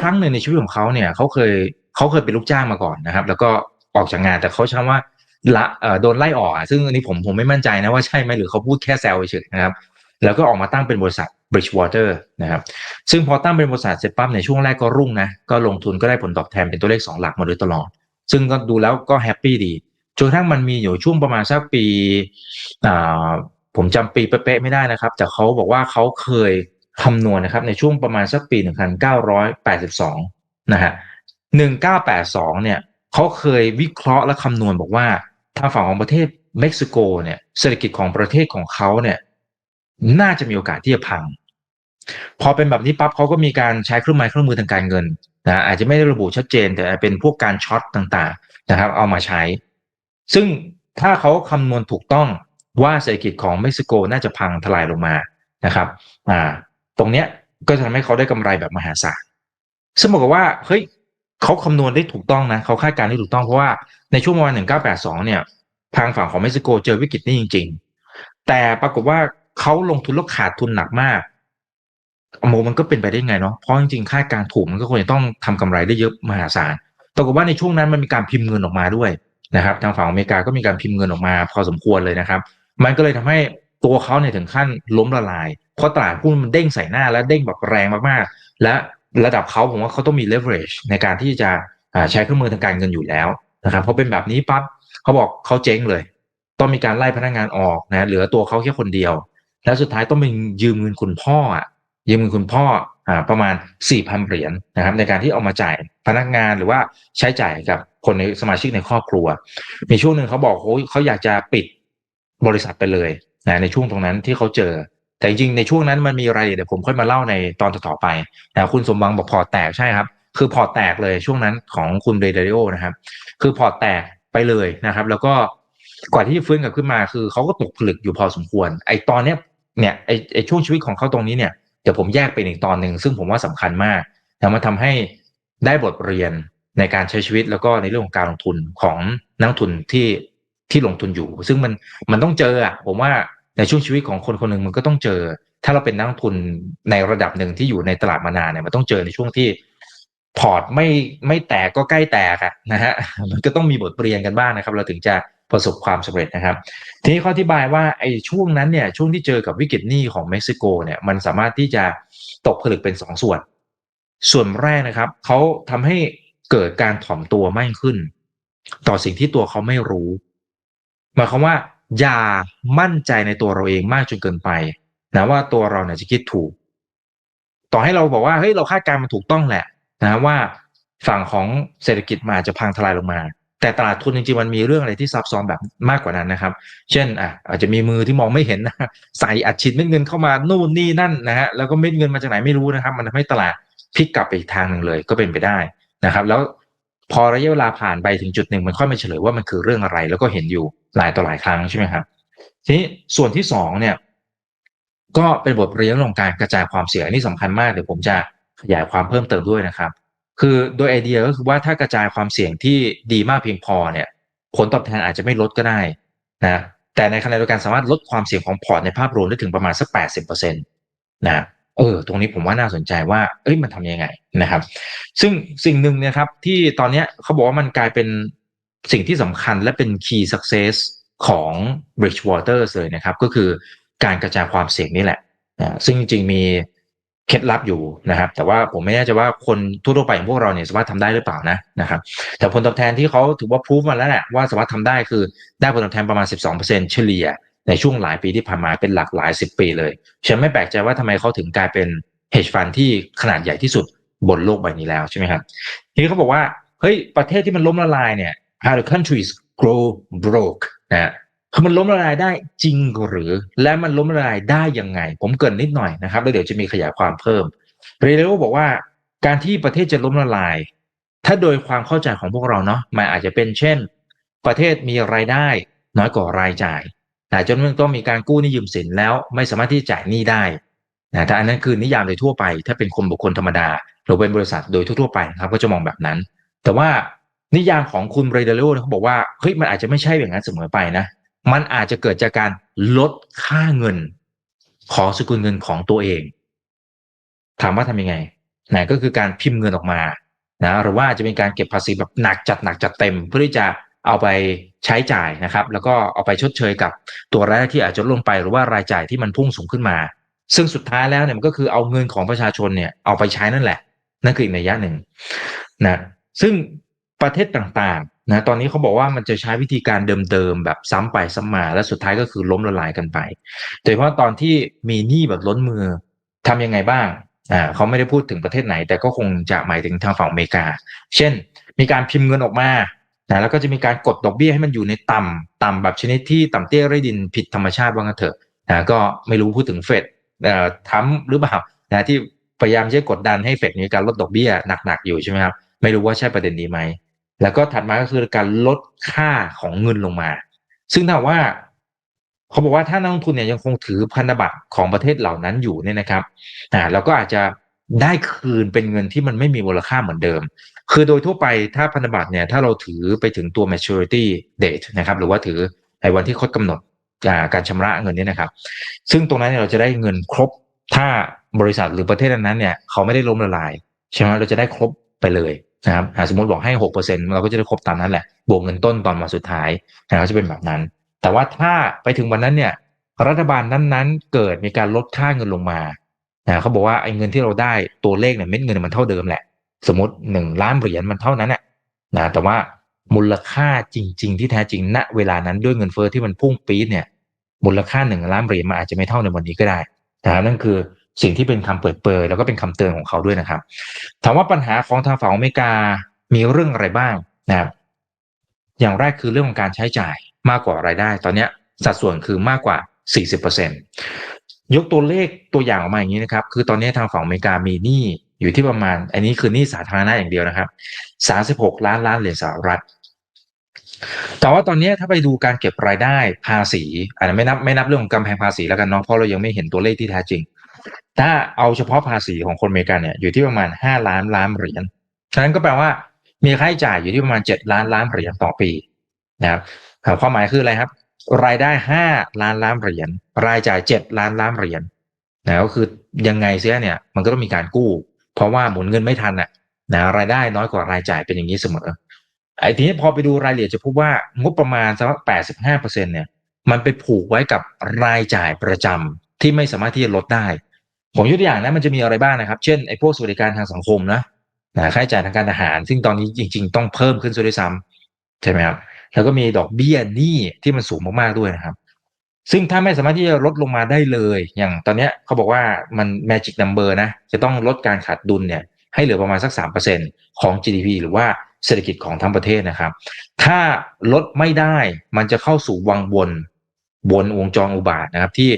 ครั้งหนึ่งในชีวิตของเขาเนี่ยเขาเคยเขาเคยเป็นลูกจ้างมาก่อนนะครับ แล้วก็ออกจากงานแต่เขาใช้คำว่าละเอ่อโดนไล่ออกซึ่งอันนี้ผมผมไม่มั่นใจนะว่าใช่ไหมหรือเขาพูดแค่แซวเฉยๆนะครับ แล้วก็ออกมาตั้งเป็นบริษัท Bridgewater นะครับ ซึ่งพอตั้งเป็นบริษัทเสร็จปั๊บในช่วงแรกก็รุ่งนะ ก็ลงทุนก็ได้ผลตอบแทนเป็นตัวเลขสองหลักมาโดยตลอด ซึ่งก็ดูแล้วก็แฮปปี้ดีจนกระทั่งมันมีอยู่ช่วงประมาณสักปีอ่าผมจำปีเป๊ะๆไม่ได้นะครับ แต่เขาบอกว่าเขาเคย คำนวณนะครับในช่วงประมาณสักปี 1982 นะฮะ 1982 เนี่ยเขาเคยวิเคราะห์และคำนวณบอกว่าทางฝั่งของประเทศเม็กซิโกเนี่ยเศรษฐกิจของประเทศของเขาเนี่ยน่าจะมีโอกาสที่จะพัง พอเป็นแบบนี้ปั๊บเขาก็มีการใช้เครื่องไม้เครื่องมือทางการเงินนะอาจจะไม่ได้ระบุชัดเจน แต่เป็นพวกการช็อตต่างๆนะครับ เอามาใช้ ซึ่งถ้าเขาคำนวณถูกต้องว่าเศรษฐกิจของเม็กซิโกน่าจะพังทลายลงมานะครับ อ่า ตรงเนี้ยก็จะทำให้เขาได้กำไรแบบมหาศาลซึ่งบอกว่าเฮ้ยเขาคำนวณได้ถูกต้องนะเขาคาดการณ์ได้ถูกต้องเพราะว่าในช่วงประมาณ1982 เนี่ย ทางฝั่งของเม็กซิโกเจอวิกฤตนี้จริง ๆ แต่ปรากฏว่าเขาลงทุนแล้วขาดทุนหนักมากโมมันก็เป็นไปได้ไงเนาะเพราะจริงๆคาดการถูกมันก็ควรจะต้องทำกำไรได้เยอะมหาศาลปรากฏว่าในช่วงนั้นมันมีการพิมพ์เงินออกมาด้วยนะครับ ทางฝั่งอเมริกาก็มีการพิมพ์เงินออกมา พอสมควรเลยนะครับ มันก็เลยทำให้ ตัวเขาเนี่ยถึงขั้นล้มละลายเพราะตลาดหุ้นมันเด้งใส่หน้าและเด้งแบบแรงมากๆ และระดับเขาผมว่าเขาต้องมี leverage ในการที่จะใช้เครื่องมือทางการเงินอยู่แล้วนะครับเพราะเป็นแบบนี้ปั๊บเขาบอกเขาเจ๊งเลย ต้องมีการไล่พนักงานออกนะเหลือตัวเขาแค่คนเดียว แล้วสุดท้ายต้องเป็นยืมเงินคุณพ่ออะยืมเงินคุณพ่ออ่าประมาณ4ี่พันเหรียญนะครับในการที่เอามาจ่ายพนักงานหรือว่าใช้จ่ายกับคนในสมาชิกในครอบครัว มีช่วงหนึ่งเขาบอกโอ้ยเขาอยากจะปิดบริษัทไปเลย นะในช่วงตรงนั้นที่เขาเจอ แต่จริงในช่วงนั้นมันมีอะไรเดี๋ยวผมค่อยมาเล่าในตอนต่อไปนะคุณสมบังบอกพอแตกใช่ครับ คือพอแตกเลยช่วงนั้นของคุณเรเดโอนะครับ คือพอแตกไปเลยนะครับ แล้วก็กว่าที่จะฟื้นกลับขึ้นมาคือเขาก็ตกผลึกอยู่พอสมควร ไอ้ตอนเนี้ยเนี่ยไอ้ไอ้ช่วงชีวิตของเขาตรงนี้เนี่ยเดี๋ยวผมแยกเป็นอีกตอนหนึ่งซึ่งผมว่าสำคัญมากแต่มันทำให้ได้บทเรียนในการใช้ชีวิตแล้วก็ในเรื่องของการลงทุนของนักทุนที่ที่ลงทุนอยู่ ซึ่งมันมันต้องเจออะผมว่า ในช่วงชีวิตของคนคนหนึ่งมันก็ต้องเจอ ถ้าเราเป็นนักลงทุนในระดับหนึ่งที่อยู่ในตลาดมานานเนี่ยมันต้องเจอในช่วงที่พอร์ตไม่ไม่แตกก็ใกล้แตกอะนะฮะมันก็ต้องมีบทเรียนกันบ้างนะครับ เราถึงจะประสบความสำเร็จนะครับ ทีนี้ข้ออธิบายว่าไอ้ช่วงนั้นเนี่ยช่วงที่เจอกับวิกฤตหนี้ของเม็กซิโกเนี่ยมันสามารถที่จะตกผลึกเป็นสองส่วน ส่วนแรกนะครับเขาทำให้เกิดการถ่อมตัวมากขึ้น ต่อสิ่งที่ตัวเขาไม่รู้หมายความว่า อย่ามั่นใจในตัวเราเองมากจนเกินไปนะว่าตัวเราเนี่ยจะคิดถูก ต่อให้เราบอกว่าเฮ้ยเราคาดการณ์มันถูกต้องแหละนะว่าฝั่งของเศรษฐกิจมาจะพังทลายลงมา แต่ตลาดทุนจริงๆมันมีเรื่องอะไรที่ซับซ้อนแบบมากกว่านั้นนะครับ เช่นอะอาจจะมีมือที่มองไม่เห็นนะใส่อัดฉีดเม็ดเงินเข้ามานู่นนี่นั่นนะฮะแล้วก็เม็ดเงินมาจากไหนไม่รู้นะครับ มันทำให้ตลาดพลิกกลับไปอีกทางหนึ่งเลยก็เป็นไปได้นะครับ แล้ว พอระยะเวลาผ่านไปถึงจุดหนึ่งมันค่อยมาเฉลยว่ามันคือเรื่องอะไร แล้วก็เห็นอยู่หลายต่อหลายครั้งใช่ไหมครับทีนี้ส่วนที่สองเนี่ยก็เป็นบทเรียนเรื่องของการกระจายความเสี่ยงนี่สำคัญมากเดี๋ยวผมจะขยายความเพิ่มเติมด้วยนะครับ คือโดยไอเดียก็คือว่าถ้ากระจายความเสี่ยงที่ดีมากเพียงพอเนี่ย ผลตอบแทนอาจจะไม่ลดก็ได้นะแต่ในขณะเดียวกันสามารถลดความเสี่ยงของพอร์ตในภาพรวมได้ถึงประมาณสักแปดสิบเปอร์เซ็นต์นะ เออ ตรงนี้ผมว่าน่าสนใจว่า เอ้ยมันทำยังไงนะครับ ซึ่งสิ่งหนึ่งนะครับที่ตอนนี้เขาบอกว่ามันกลายเป็นสิ่งที่สำคัญและเป็น key success ของ Bridgewater เลยนะครับ ก็คือการกระจายความเสี่ยงนี่แหละนะซึ่งจริงๆมีเคล็ดลับอยู่นะครับ แต่ว่าผมไม่แน่ใจว่าคนทั่วๆไปอย่างพวกเราเนี่ยสามารถทำได้หรือเปล่านะนะครับ แต่ผลตอบแทนที่เขาถือว่าพูฟมาแล้วแหละว่าสามารถทำได้คือได้ผลตอบแทนประมาณ 12%เฉลี่ย ในช่วงหลายปีที่ผ่านมาเป็นหลักหลายสิบปีเลย ฉันไม่แปลกใจว่าทำไมเขาถึงกลายเป็น hedge fund ที่ขนาดใหญ่ที่สุดบนโลกใบนี้แล้วใช่ไหมครับทีนี้เขาบอกว่าเฮ้ยประเทศที่มันล้มละลายเนี่ย how the countries grow broke นะคือมันล้มละลายได้จริงหรือ และมันล้มละลายได้ยังไง ผมเกินนิดหน่อยนะครับแล้วเดี๋ยวจะมีขยายความเพิ่มเรเดโอบอกว่าการที่ประเทศจะล้มละลาย ถ้าโดยความเข้าใจของพวกเราเนาะมันอาจจะเป็นเช่น ประเทศมีรายได้น้อยกว่ารายจ่าย แต่จนมันต้องมีการกู้หนี้ยืมสินแล้วไม่สามารถที่จะจ่ายหนี้ได้นะแต่อันนั้นคือนิยามโดยทั่วไป ถ้าเป็นคนบุคคลธรรมดาหรือเป็นบริษัทโดยทั่วๆไปนะครับก็จะมองแบบนั้น แต่ว่านิยามของคุณเรเดโอเขาบอกว่าเฮ้ยมันอาจจะไม่ใช่อย่างนั้นเสมอไปนะ มันอาจจะเกิดจากการลดค่าเงิน ของสกุลเงินของตัวเอง ถามว่าทำยังไงนะก็คือการพิมพ์เงินออกมานะหรือว่าจะเป็นการเก็บภาษีแบบหนักจัดหนักจัดเต็ม เพื่อที่จะ เอาไปใช้จ่ายนะครับ แล้วก็เอาไปชดเชยกับตัวรายได้ที่อาจจะลดลงไปหรือว่ารายจ่ายที่มันพุ่งสูงขึ้นมา ซึ่งสุดท้ายแล้วเนี่ยมันก็คือเอาเงินของประชาชนเนี่ยเอาไปใช้นั่นแหละ นั่นคืออีกในยะหนึ่งนะซึ่งประเทศต่างๆนะตอนนี้เขาบอกว่ามันจะใช้วิธีการเดิมๆแบบซ้ำไปซ้ำมา และสุดท้ายก็คือล้มละลายกันไป โดยเฉพาะตอนที่มีหนี้แบบล้นมือทำยังไงบ้างอ่าเขาไม่ได้พูดถึงประเทศไหน แต่ก็คงจะหมายถึงทางฝั่งอเมริกา เช่น มีการพิมพ์เงินออกมา นะแล้วก็จะมีการกดดอกเบี้ยให้มันอยู่ในต่ำต่ำแบบชนิดที่ต่ำเตี้ยไร้ดินผิดธรรมชาติว่างั้นเถอะนะก็ไม่รู้พูดถึงเฟดเอ่อทำหรือเปล่านะที่พยายามจะกดดันให้เฟดมีการลดดอกเบี้ยหนักๆอยู่ใช่ไหมครับไม่รู้ว่าใช่ประเด็นนี้ไหมแล้วก็ถัดมาก็คือการลดค่าของเงินลงมา ซึ่งถ้าว่าเขาบอกว่าถ้านักลงทุนเนี่ยยังคงถือพันธบัตรของประเทศเหล่านั้นอยู่เนี่ยนะครับอ่าเราก็อาจจะได้คืนเป็นเงินที่มันไม่มีมูลค่าเหมือนเดิม คือโดยทั่วไปถ้าพันธบัตรเนี่ยถ้าเราถือไปถึงตัว maturity date นะครับหรือว่าถือในวันที่ครบกำหนดการชำระเงินนี้นะครับ ซึ่งตรงนั้นเนี่ยเราจะได้เงินครบ ถ้าบริษัทหรือประเทศนั้นเนี่ยเขาไม่ได้ล้มละลายใช่ไหมเราจะได้ครบไปเลยนะครับสมมติบอกให้หกเปอร์เซ็นเราก็จะได้ครบตามนั้นแหละ บวกเงินต้นตอนมาสุดท้ายนะครับจะเป็นแบบนั้น แต่ว่าถ้าไปถึงวันนั้นเนี่ยรัฐบาลนั้นๆ เกิดมีการลดค่าเงินลงมานะเขาบอกว่าไอ้เงินที่เราได้ตัวเลขเนี่ยเม็ดเงินมันเท่าเดิมแหละ สมมติหนึ่งล้านเหรียญมันเท่านั้นแหละนะแต่ว่ามูลค่าจริง ๆ ที่แท้จริงณเวลานั้นด้วยเงินเฟอ้อที่มันพุ่งปี๊ดเนี่ยมูลค่าหนึ่งล้านเหรียญมันอาจจะไม่เท่าในวันนี้ก็ได้นะครับนั่นคือสิ่งที่เป็นคำเปิดเผยแล้วก็เป็นคำเตือนของเขาด้วยนะครับ ถามว่าปัญหาของทางฝั่งอเมริกามีเรื่องอะไรบ้างนะครับอย่างแรกคือเรื่องของการใช้จ่ายมากกว่ารายได้ ตอนนี้สัดส่วนคือมากกว่า 40%ยกตัวเลขตัวอย่างออกมาอย่างนี้นะครับ คือตอนนี้ทางฝั่งอเมริกามีหนี้ อยู่ที่ประมาณ อันนี้คือหนี้สาธารณะอย่างเดียวนะครับ36ล้านล้านเหรียญสหรัฐแต่ว่าตอนนี้ถ้าไปดูการเก็บรายได้ภาษีอาจจะไม่นับไม่นับเรื่องของกำแพงภาษีแล้วกันเนาะเพราะเรายังไม่เห็นตัวเลขที่แท้จริง ถ้าเอาเฉพาะภาษีของคนอเมริกันเนี่ยอยู่ที่ประมาณ5ล้านล้านเหรียญฉะนั้นก็แปลว่ามีค่าใช้จ่ายอยู่ที่ประมาณ7ล้านล้านเหรียญต่อปีนะครับความหมายคืออะไรครับ รายได้5ล้านล้านเหรียญรายจ่าย7ล้านล้านเหรียญนะก็คือยังไงเสียเนี่ย มันก็ต้องมีการกู้ เพราะว่าหมุนเงินไม่ทันอะนะรายได้น้อยกว่ารายจ่ายเป็นอย่างนี้เสมอไอ้ทีนี้พอไปดูรายละเอียดจะพบว่างบประมาณสักแปดสิบห้าเปอร์เซ็นเนี่ยมันไปผูกไว้กับรายจ่ายประจำที่ไม่สามารถที่จะลดได้ ผมยกตัวอย่างนะมันจะมีอะไรบ้างนะครับ เช่นไอ้พวกสวัสดิการทางสังคมนะนะค่าใช้จ่ายทางการทหาร ซึ่งตอนนี้จริง ๆ ต้องเพิ่มขึ้นซะด้วยซ้ำใช่ไหมครับแล้วก็มีดอกเบี้ยหนี้ที่มันสูงมากๆด้วยนะครับ ซึ่งถ้าไม่สามารถที่จะลดลงมาได้เลย อย่างตอนนี้เขาบอกว่ามัน magic number นะ จะต้องลดการขาดดุลเนี่ยให้เหลือประมาณสัก 3%ของ GDP หรือว่าเศรษฐกิจของทั้งประเทศนะครับ ถ้าลดไม่ได้มันจะเข้าสู่วังวนบนวงจรอุบาทนะครับ ที่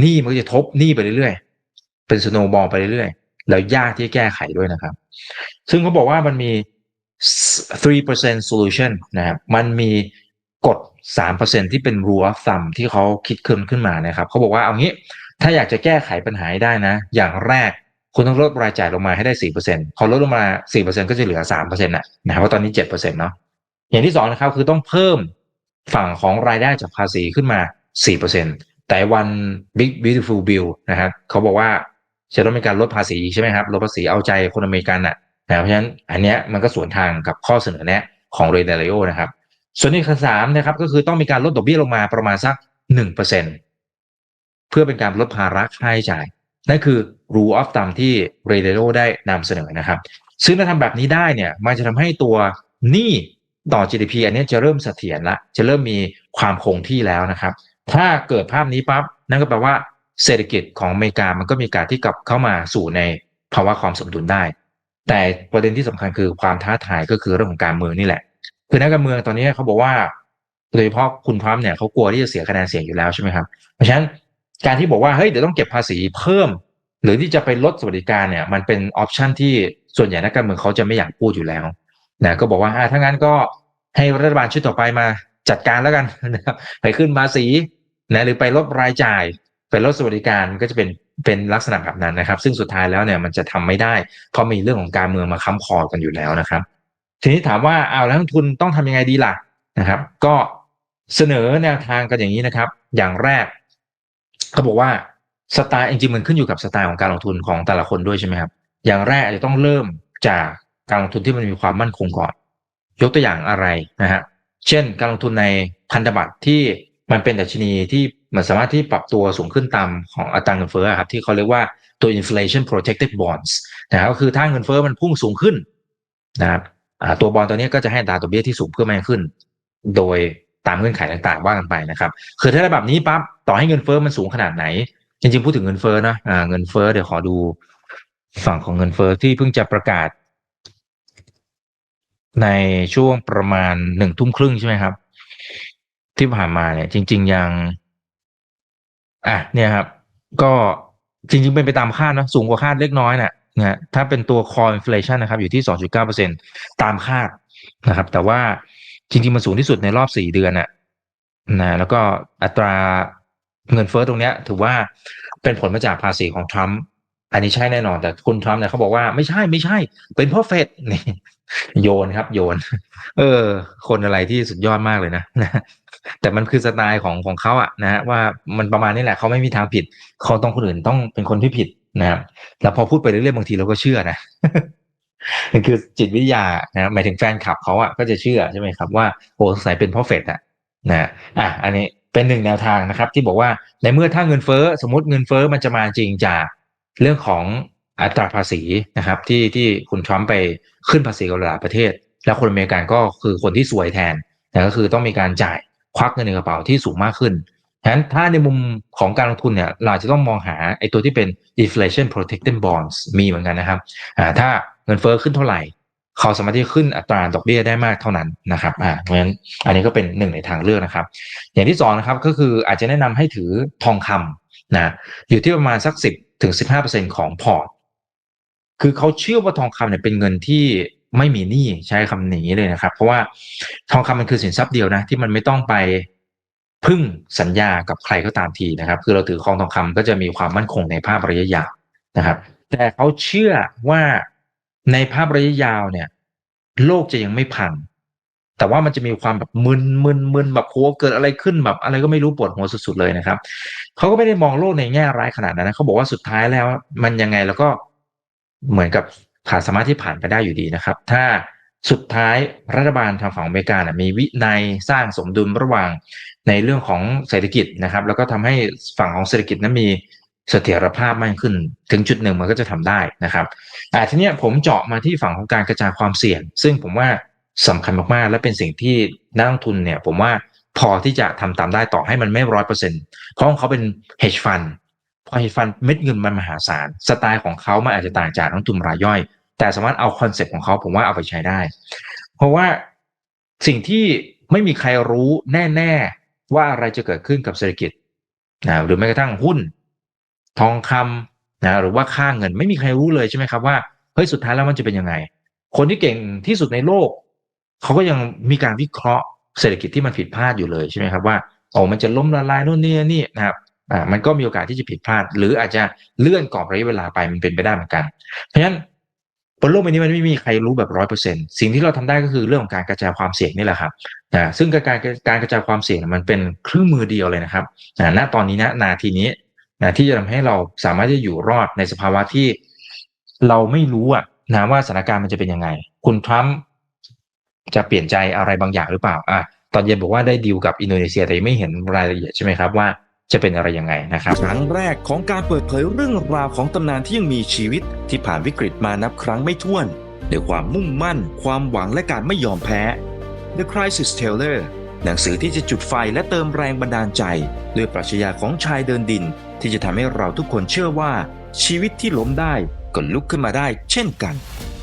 หนี้มันจะทบหนี้ไปเรื่อยๆ เป็นสโนว์บอลไปเรื่อยๆ แล้วยากที่จะแก้ไขด้วยนะครับ ซึ่งเขาบอกว่ามันมี 3% solution นะครับ มันมีกฎ 3%ที่เป็น rule of thumb ที่เขาคิดขึ้นขึ้นมานะครับเขาบอกว่าเอางี้ถ้าอยากจะแก้ไขปัญหาได้นะ อย่างแรกคุณต้องลดรายจ่ายลงมาให้ได้4%พอลดลงมา4%ก็จะเหลือ3%นะนะครับเพราะตอนนี้7%เปอร์เซ็นต์เนาะอย่างที่สองนะครับคือต้องเพิ่มฝั่งของรายได้จากภาษีขึ้นมา4%แต่วัน Big Beautiful Bill นะครับเขาบอกว่าจะต้องมีการลดภาษีใช่ไหมครับลดภาษีเอาใจคนอเมริกันอะนะเพราะฉะนั้นอันเนี้ยมันก็สวนทางกับข้อเสนอแนะของเรเดลิโอนะครับ ส่วนที่ข้อสามนะครับก็คือต้องมีการลดดอกเบี้ยลงมาประมาณสัก1%เปอร์เซ็นเพื่อเป็นการลดภาระค่าใช้จ่าย นั่นคือ rule of thumb ที่เรเดโอได้นำเสนอนะครับ ซึ่งถ้าทำแบบนี้ได้เนี่ยมันจะทำให้ตัวหนี้ต่อ GDP อันนี้จะเริ่มเสถียรละ จะเริ่มมีความคงที่แล้วนะครับ ถ้าเกิดภาพนี้ปั๊บนั่นก็แปลว่าเศรษฐกิจของอเมริกามันก็มีการที่กลับเข้ามาสู่ในภาวะความสมดุลได้ แต่ประเด็นที่สำคัญคือความท้าทายก็คือเรื่องของการเมืองนี่แหละ คือนักการเมืองตอนนี้เขาบอกว่าโดยเฉพาะคุณทรัมป์เนี่ยเขากลัวที่จะเสียคะแนนเสียงอยู่แล้วใช่ไหมครับเพราะฉะนั้นการที่บอกว่าเฮ้ยเดี๋ยวต้องเก็บภาษีเพิ่ม หรือที่จะไปลดสวัสดิการเนี่ย มันเป็นออปชันที่ส่วนใหญ่นักการเมืองเขาจะไม่อยากพูดอยู่แล้วนะก็บอกว่าถ้างั้นก็ให้รัฐบาลชุดต่อไปมาจัดการแล้วกันนะครับไปขึ้นภาษีนะหรือไปลดรายจ่าย ไปลดสวัสดิการก็จะเป็นเป็นลักษณะแบบนั้นนะครับ ซึ่งสุดท้ายแล้วเนี่ยมันจะทำไม่ได้เพราะมีเรื่องของการเมืองมาค้ำคอกันอยู่แล้วนะครับ ทีนี้ถามว่าเอาแล้วทุนต้องทำยังไงดีล่ะนะครับ ก็เสนอแนวทางกันอย่างนี้นะครับ อย่างแรกเขาบอกว่าสไตล์จริงๆมันขึ้นอยู่กับสไตล์ของการลงทุนของแต่ละคนด้วยใช่ไหมครับ อย่างแรกอาจจะต้องเริ่มจากการลงทุนที่มันมีความมั่นคงก่อน ยกตัวอย่างอะไรนะฮะเช่น การลงทุนในพันธบัตรที่มันเป็นดัชนีที่มันสามารถที่ปรับตัวสูงขึ้นตามของอัตราเงินเฟ้อครับที่เขาเรียกว่าตัว inflation protected bonds นะครับก็คือถ้าเงินเฟ้อมันพุ่งสูงขึ้นนะครับ ตัวบอลตัวนี้ก็จะให้อัตราดอกเบี้ยที่สูงเพิ่มมากขึ้น โดยตามเงื่อนไขต่างๆว่ากันไปนะครับคือถ้าได้แบบนี้ปั๊บต่อให้เงินเฟ้อมันสูงขนาดไหน จริงๆพูดถึงเงินเฟ้อนะอ่าเงินเฟ้อเดี๋ยวขอดูฝั่งของเงินเฟ้อที่เพิ่งจะประกาศ ในช่วงประมาณหนึ่งทุ่มครึ่งใช่ไหมครับ ที่ผ่านมาเนี่ย จริง ๆยัง อะเนี่ยครับ ก็จริง ๆ เป็นไปตามคาดนะสูงกว่าคาดเล็กน้อยนะนะ ฮะถ้าเป็นตัว core inflation นะครับ อยู่ที่ 2.9%ตามคาดนะครับ แต่ว่าจริงๆ มันสูงที่สุดในรอบ 4 เดือนน่ะนะแล้วก็อัตราเงินเฟ้อตรงเนี้ย ถือว่าเป็นผลมาจากภาษีของทรัมป์อันนี้ใช่แน่นอน แต่คุณทรัมป์เนี่ยเขาบอกว่าไม่ใช่ไม่ใช่ เป็นเพราะเฟดนี่โยนครับ โยน เออ คนอะไรที่สุดยอดมากเลยนะนะแต่มันคือสไตล์ของของเขาอะนะฮะว่ามันประมาณนี้แหละเขาไม่มีทางผิด เขาต้องคนอื่นต้องเป็นคนที่ผิด นะครับแล้วพอพูดไปเรื่อยๆบางทีเราก็เชื่อนะมันคือจิตวิทยานะหมายถึงแฟนคลับเขาอะก็จะเชื่อใช่ไหมครับว่าโอ้สงสัยเป็นเพราะเฟดอะนะอะอันนี้เป็นหนึ่งแนวทางนะครับ ที่บอกว่าในเมื่อถ้าเงินเฟ้อสมมติเงินเฟ้อมันจะมาจริงจากเรื่องของอัตราภาษีนะครับ ที่ที่คุณทรัมป์ไปขึ้นภาษีกับหลายประเทศ แล้วคนอเมริกันก็คือคนที่สวยแทนนะก็คือต้องมีการจ่ายควักเงินในกระเป๋าที่สูงมากขึ้น ฉะนั้นถ้าในมุมของการลงทุนเนี่ยเราจะต้องมองหาไอ้ตัวที่เป็น inflation protected bonds มีเหมือนกันนะครับอ่าถ้าเงินเฟ้อขึ้นเท่าไหร่ เขาสามารถที่ขึ้นอัตราดอกเบี้ยได้มากเท่านั้นนะครับอ่าเพราะฉะนั้นอันนี้ก็เป็นหนึ่งในทางเลือกนะครับ อย่างที่สองนะครับก็คืออาจจะแนะนำให้ถือทองคำนะอยู่ที่ประมาณสักสิบถึงสิบห้าเปอร์เซ็นของพอร์ตคือเขาเชื่อว่าทองคำเนี่ยเป็นเงินที่ไม่มีหนี้ใช้คำนี้เลยนะครับ เพราะว่าทองคำมันคือสินทรัพย์เดียวนะที่มันไม่ต้องไป พึ่งสัญญากับใครก็ตามทีนะครับ คือเราถือครองทองคำก็จะมีความมั่นคงในภาพระยะยาวนะครับ แต่เขาเชื่อว่าในภาพระยะยาวเนี่ย โลกจะยังไม่พัง แต่ว่ามันจะมีความแบบมึนมึนมึนแบบโหเกิดอะไรขึ้นแบบ อะไรก็ไม่รู้ปวดหัวสุดๆเลยนะครับเขาก็ไม่ได้มองโลกในแง่ร้ายขนาดนั้นนะเขาบอกว่าสุดท้ายแล้ว มันยังไงแล้วก็เหมือนกับผ่านสามารถที่ผ่านไปได้อยู่ดีนะครับ ถ้าสุดท้ายรัฐบาลทางฝั่งอเมริกานะมีวินัยสร้างสมดุลระหว่าง ในเรื่องของเศรษฐกิจนะครับ แล้วก็ทำให้ฝั่งของเศรษฐกิจนั้นมีเสถียรภาพมากขึ้น ถึงจุดหนึ่งมันก็จะทำได้นะครับอ่าทีนี้ผมเจาะมาที่ฝั่งของการกระจายความเสี่ยง ซึ่งผมว่าสำคัญมากๆ และเป็นสิ่งที่นักลงทุนเนี่ย ผมว่าพอที่จะทำตามได้ต่อให้มันไม่ร้อยเปอร์เซ็นต์เพราะของเขาเป็น hedge fund พอ hedge fund เม็ดเงินมันมหาศาลสไตล์ของเขามันอาจจะต่างจากนักลงทุนรายย่อย แต่สามารถเอาคอนเซ็ปต์ของเขาผมว่าเอาไปใช้ได้ เพราะว่าสิ่งที่ไม่มีใครรู้แน่ๆ ว่าอะไรจะเกิดขึ้นกับเศรษฐกิจนะหรือแม้กระทั่งหุ้น ทองคำนะหรือว่าค่าเงินไม่มีใครรู้เลยใช่ไหมครับว่าเฮ้ยสุดท้ายแล้วมันจะเป็นยังไง คนที่เก่งที่สุดในโลก เขาก็ยังมีการวิเคราะห์เศรษฐกิจที่มันผิดพลาดอยู่เลยใช่ไหมครับว่าโอ้มันจะล้มละลายโน่นนี่นี่นะครับอ่ามันก็มีโอกาสที่จะผิดพลาด หรืออาจจะเลื่อนกรอบระยะเวลาไปมันเป็นไปได้เหมือนกัน เพราะฉะนั้น บนโลกใบนี้มันไม่มีใครรู้แบบร้อยเปอร์เซ็นสิ่งที่เราทำได้ก็คือเรื่องของการกระจายความเสี่ยงนี่แหละครับนะซึ่งการการกระจายความเสี่ยงมันเป็นเครื่องมือเดียวเลยนะครับนะณตอนนี้นะนาทีนี้นะที่จะทำให้เราสามารถจะอยู่รอดในสภาวะที่เราไม่รู้อะนะว่าสถานการณ์มันจะเป็นยังไง คุณทรัมป์จะเปลี่ยนใจอะไรบางอย่างหรือเปล่าอะตอนเย็นบอกว่าได้ดีลกับอินโดนีเซียแต่ยังไม่เห็นรายละเอียดใช่ไหมครับว่า จะเป็นอะไรยังไงนะครับครั้งแรกของการเปิดเผยเรื่องราวของตำนานที่ยังมีชีวิตที่ผ่านวิกฤตมานับครั้งไม่ถ้วนด้วยความมุ่งมั่น ความหวังและการไม่ยอมแพ้ The Crisis Teller หนังสือที่จะจุดไฟและเติมแรงบันดาลใจ ด้วยปรัชญาของชายเดินดิน ที่จะทำให้เราทุกคนเชื่อว่า ชีวิตที่ล้มได้ก็ลุกขึ้นมาได้เช่นกัน